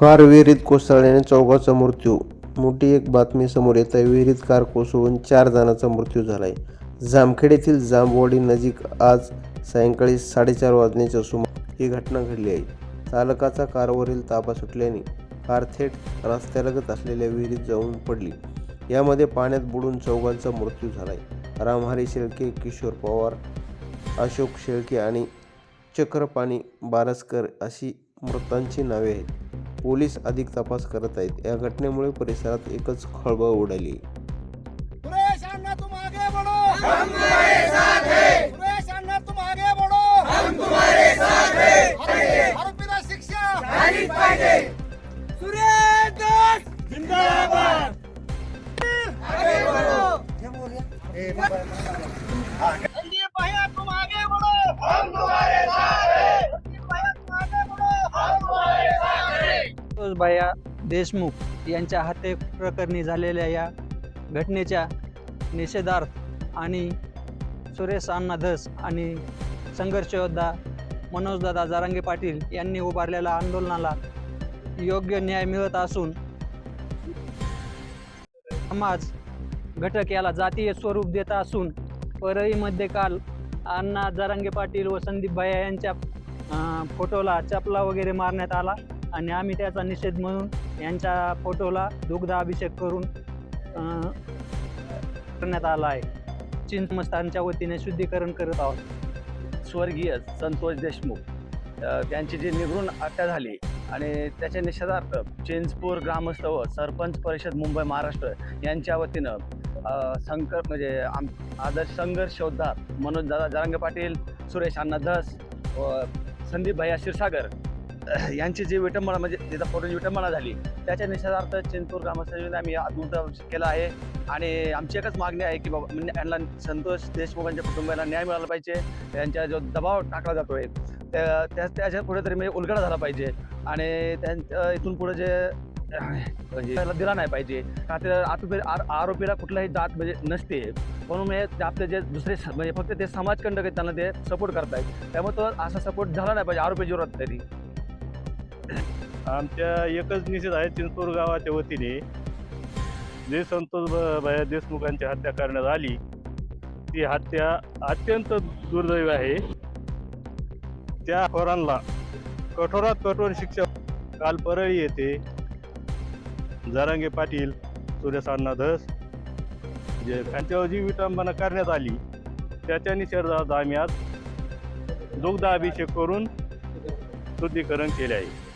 Car विहिरीत कोसळल्याने चौघाचा मृत्यू. मोठी एक बातमी समोर येत आहे विहिरीत कार कोसळून चार जणांचा मृत्यू झाला आहे जामखेड येथील जांबवाडी नजीक आज सायंकाळी साडेचार वाजण्याच्या सुमार ही घटना घडली आहे. चालकाचा कारवरील ताबा सुटल्याने कार थेट रस्त्यालगत असलेल्या विहिरीत जाऊन पडली. यामध्ये पाण्यात बुडून चौघांचा मृत्यू झाला आहे रामहरी शेळके किशोर पवार अशोक शेळके आणि चक्रपाणी बारसकर अशी मृतांची नावे आहेत. पोलीस अधिक तपास करत आहेत. या घटनेमुळे परिसरात एकच खळबळ उडाली. सुरेश हैं देशमुख यांच्या हत्ये प्रकरणी झालेल्या या घटनेच्या निषेधार्थ आणि सुरेश अण्णा धस आणि संघर्ष योद्धा मनोजदादा जारांगे पाटील यांनी उभारलेल्या आंदोलनाला योग्य न्याय मिळत असून समाज घटक याला जातीय स्वरूप देत असून परळीमध्ये काल अण्णा जारांगे पाटील व संदीप भाया यांच्या फोटोला चपला वगैरे मारण्यात आला. आणि आम्ही त्याचा निषेध म्हणून यांच्या फोटोला दुग्ध अभिषेक करून करण्यात आला आहे. चिंचमस्तांच्या वतीने शुद्धीकरण करत आहोत. स्वर्गीय संतोष देशमुख त्यांची जी निघून हत्या झाली आणि त्याच्या निषेधार्थ चिंचपूर ग्रामस्थ व सरपंच परिषद मुंबई महाराष्ट्र यांच्या वतीनं संकर म्हणजे आम आदर्श संघर्ष योद्धा मनोज दादा जारंगे पाटील सुरेश अण्णा धस व संदीप भैया क्षीरसागर यांची जी विटंबना म्हणजे तिथं फोटोची विटंबना झाली त्याच्या निषेधार्थ चिंतूर ग्रामस्थांनी आम्ही दूध केला आहे. आणि आमची एकच मागणी आहे की बाबा म्हणजे यांना संतोष देशमुखांच्या कुटुंबाला न्याय मिळाला पाहिजे त्यांच्या जो दबाव टाकला जातोय त्या त्या- त्याच्या कुठेतरी म्हणजे उलगडा झाला पाहिजे. आणि त्यांच्या इथून पुढे जे म्हणजे त्याला दिला नाही पाहिजे. का ते आरोपी आरोपीला कुठलाही जात म्हणजे नसते. म्हणून हे ते आपले जे दुसरे स- म्हणजे फक्त ते समाजकंडक आहेत त्यांना ते सपोर्ट करतायत. त्यामुळे तो असा सपोर्ट झाला नाही पाहिजे आरोपी जोरात तरी. आमच्या एकच निषेध आहे चिंचपूर गावाच्या वतीने जे संतोष भया देशमुखांची हत्या करण्यात आली ती हत्या अत्यंत दुर्दैवी आहे. त्या खोरांना कठोरात कठोर शिक्षा काल परळी येथे जरांगे पाटील सूर्यसान्ना धस जे त्यांच्यावर जी विटंबना करण्यात आली त्याच्या निषेधात आम्ही आज दुग्ध अभिषेक करून शुद्धीकरण केले आहे.